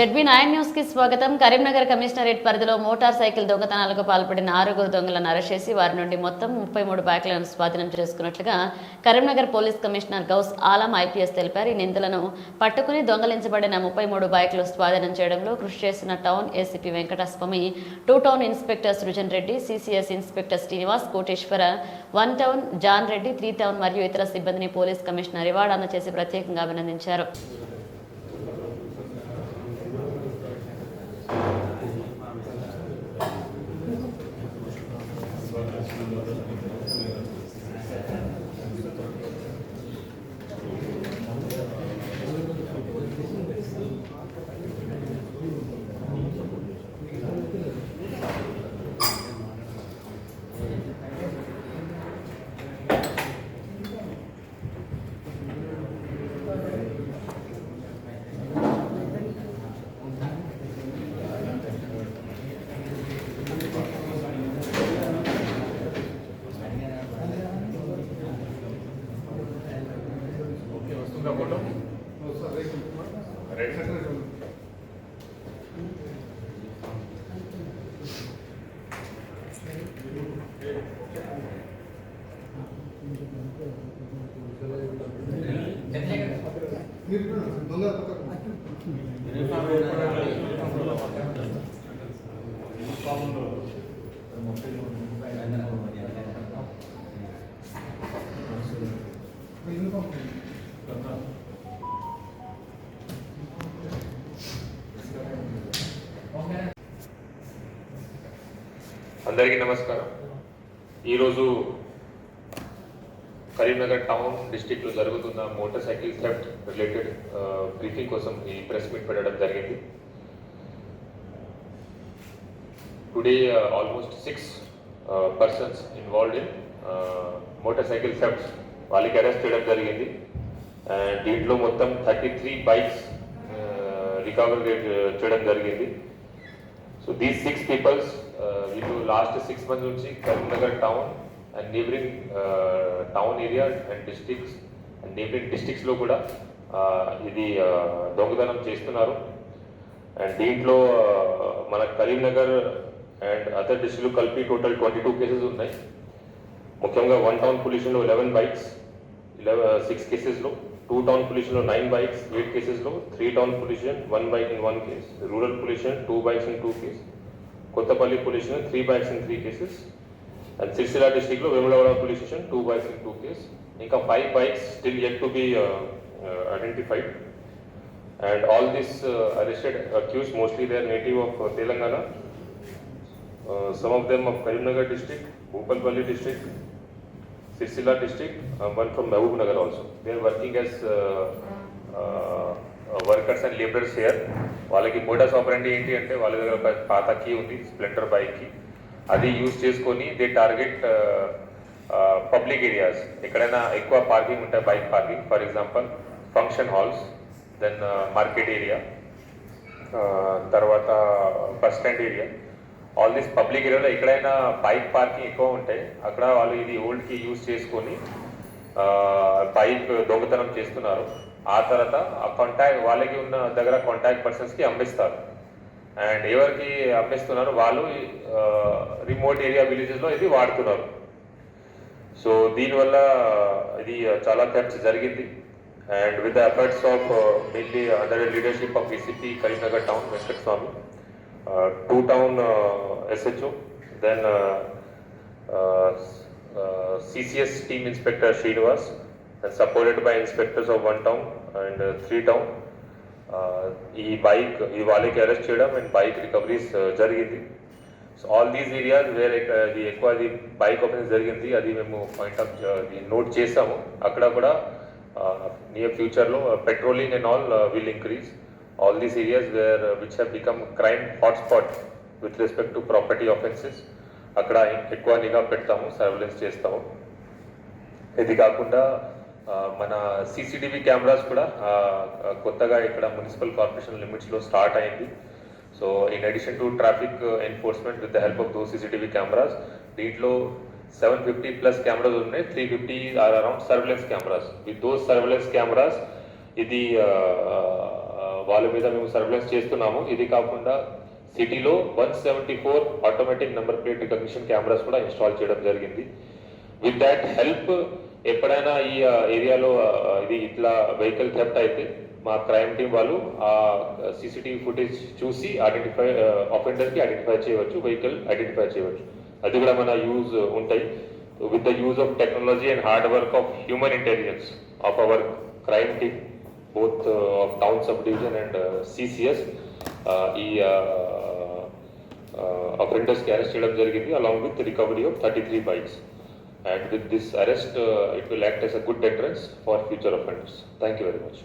ZB nine న్యూస్కి స్వాగతం. Karimnagar commissionerate పరిధిలో మోటార్ సైకిల్ దొంగతనాలకు పాల్పడిన ఆరుగురు దొంగలను అరెస్ట్ చేసి వారి నుండి మొత్తం ముప్పై మూడు బ్యాగులను స్వాధీనం చేసుకున్నట్లుగా Karimnagar police commissioner Ghouse Alam IPS తెలిపారు. ఈ నిందితులను పట్టుకుని దొంగలించబడిన ముప్పై మూడు బైక్లు స్వాధీనం చేయడంలో కృషి చేసిన town ACP Venkataswamy two town inspector Srujan Reddy CCS inspector Srinivas Koteshwara one town John Reddy three town మరియు ఇతర సిబ్బందిని పోలీస్ కమిషనర్ రివార్డు అందజేసి ప్రత్యేకంగా అభినందించారు. Gracias. వస్తుందా ఫోటో. రైట్ సైడ్ అందరికీ నమస్కారం. ఈరోజు కరీంనగర్ టౌన్ డిస్టిక్లో జరుగుతున్న motor cycle theft related briefing కోసం ఈ ప్రెస్ మీట్ పెట్టడం జరిగింది. Today almost six persons involved in motor cycle theft వాళ్ళకి అరెస్ట్ చేయడం జరిగింది. అండ్ దీంట్లో మొత్తం థర్టీ త్రీ బైక్స్ రికవర్ చేయడం జరిగింది. సో దీస్ సిక్స్ పీపుల్స్ వీళ్ళు లాస్ట్ సిక్స్ మంత్స్ నుంచి Karimnagar town and neighbouring town area and districts and neighbouring డిస్టిక్స్లో కూడా uh, ఇది uh, దొంగతనం చేస్తున్నారు. అండ్ దీంట్లో uh, మన కరీంనగర్ అండ్ అదర్ డిస్టిక్లు కలిపి టోటల్ ట్వంటీ టూ కేసెస్ ఉన్నాయి. ముఖ్యంగా వన్ టౌన్ పొల్యూషన్లో లెవెన్ బైక్స్ సిక్స్ కేసెస్లో two town pollution of nine bikes, eight cases low, three town pollution, one bike in one case, rural pollution, two bikes in two cases, Kotapalli pollution, three bikes in three cases, and Sircilla district lo Vemulawada two bikes in two cases, ఇంకా five bikes still yet to be uh, uh, identified. And all these uh, arrested accused, mostly they are native of uh, Telangana, uh, some of them of Karimnagar district, Bhopalpalli district, uh, one from Mahbub Nagar also. They are working as uh, uh, uh workers and laborers here. వాళ్ళకి modus operandi ఏంటి అంటే వాళ్ళ దగ్గర పాత key ఉంది Splendor బైక్కి అది use చేసుకొని they target public areas ఎక్కడైనా ఎక్కువ పార్కింగ్ ఉంటాయి bike parking for example function halls then market area తర్వాత bus stand area all this public ఏరియాలో ఎక్కడైనా బైక్ పార్కింగ్ ఎక్కువ ఉంటాయి అక్కడ వాళ్ళు ఇది ఓల్డ్కి యూజ్ చేసుకొని బైక్ దొంగతనం చేస్తున్నారు. ఆ తర్వాత ఆ కాంటాక్ట్ వాళ్ళకి ఉన్న దగ్గర కాంటాక్ట్ పర్సన్స్కి అమ్మేస్తారు అమ్మిస్తారు. అండ్ ఎవరికి అమ్మిస్తున్నారు? వాళ్ళు రిమోట్ ఏరియా విలేజెస్లో ఇది వాడుతున్నారు. సో దీనివల్ల ఇది చాలా ఖర్చు జరిగింది. And with the efforts of mainly under leadership of ACP Karimnagar town Venkataswamy two town SHO then CCS team inspector Srinivas and supported by inspectors of one town and three town ఈ bike ఈ వాళ్ళకి arrest చేయడం and bike recoveries జరిగింది. So all these areas వేరే అది ఎక్కువ అది bike open జరిగింది అది మేము పాయింట్ ఆఫ్ నోట్ చేసాము. అక్కడ కూడా నియర్ ఫ్యూచర్లో patrolling and all will increase all these areas where which have become crime hotspot with respect to property offences అక్కడ ఎక్కువ నిఘా పెడతాము సర్వేలెన్స్ చేస్తాము. ఇది కాకుండా మన సీసీటీవీ కెమెరాస్ కూడా కొత్తగా ఇక్కడ మున్సిపల్ కార్పొరేషన్ లిమిట్స్లో స్టార్ట్ అయింది. So in addition to traffic enforcement with the help of those CCTV cameras దీంట్లో సెవెన్ ఫిఫ్టీ ప్లస్ కెమెరాస్ ఉన్నాయి three fifty or around surveillance cameras with those surveillance cameras ఇది వాళ్ళ మీద మేము సర్వేలెన్స్ చేస్తున్నాము. ఇది కాకుండా సిటీలో one seventy four automatic number plate recognition cameras కూడా ఇన్స్టాల్ చేయడం జరిగింది. విత్ దాట్ హెల్ప్ ఎప్పుడైనా ఈ ఏరియాలో ఇది ఇట్లా వెహికల్ థెఫ్ట్ అయితే మా క్రైమ్ టీం వాళ్ళు ఆ సీసీటీవీ ఫుటేజ్ చూసి ఐడెంటిఫై అఫెండర్కి ఐడెంటిఫై చేయవచ్చు వెహికల్ ఐడెంటిఫై చేయవచ్చు. అది కూడా మన యూజ్ ఉంటాయి. With the use of technology and hard work of human intelligence of our crime team both uh, of town subdivision and CCS. ಈ operators arrested observability along with the recovery of 33 bikes. And with this arrest, uh, it will act as a good deterrence for future offenders. Thank you very much.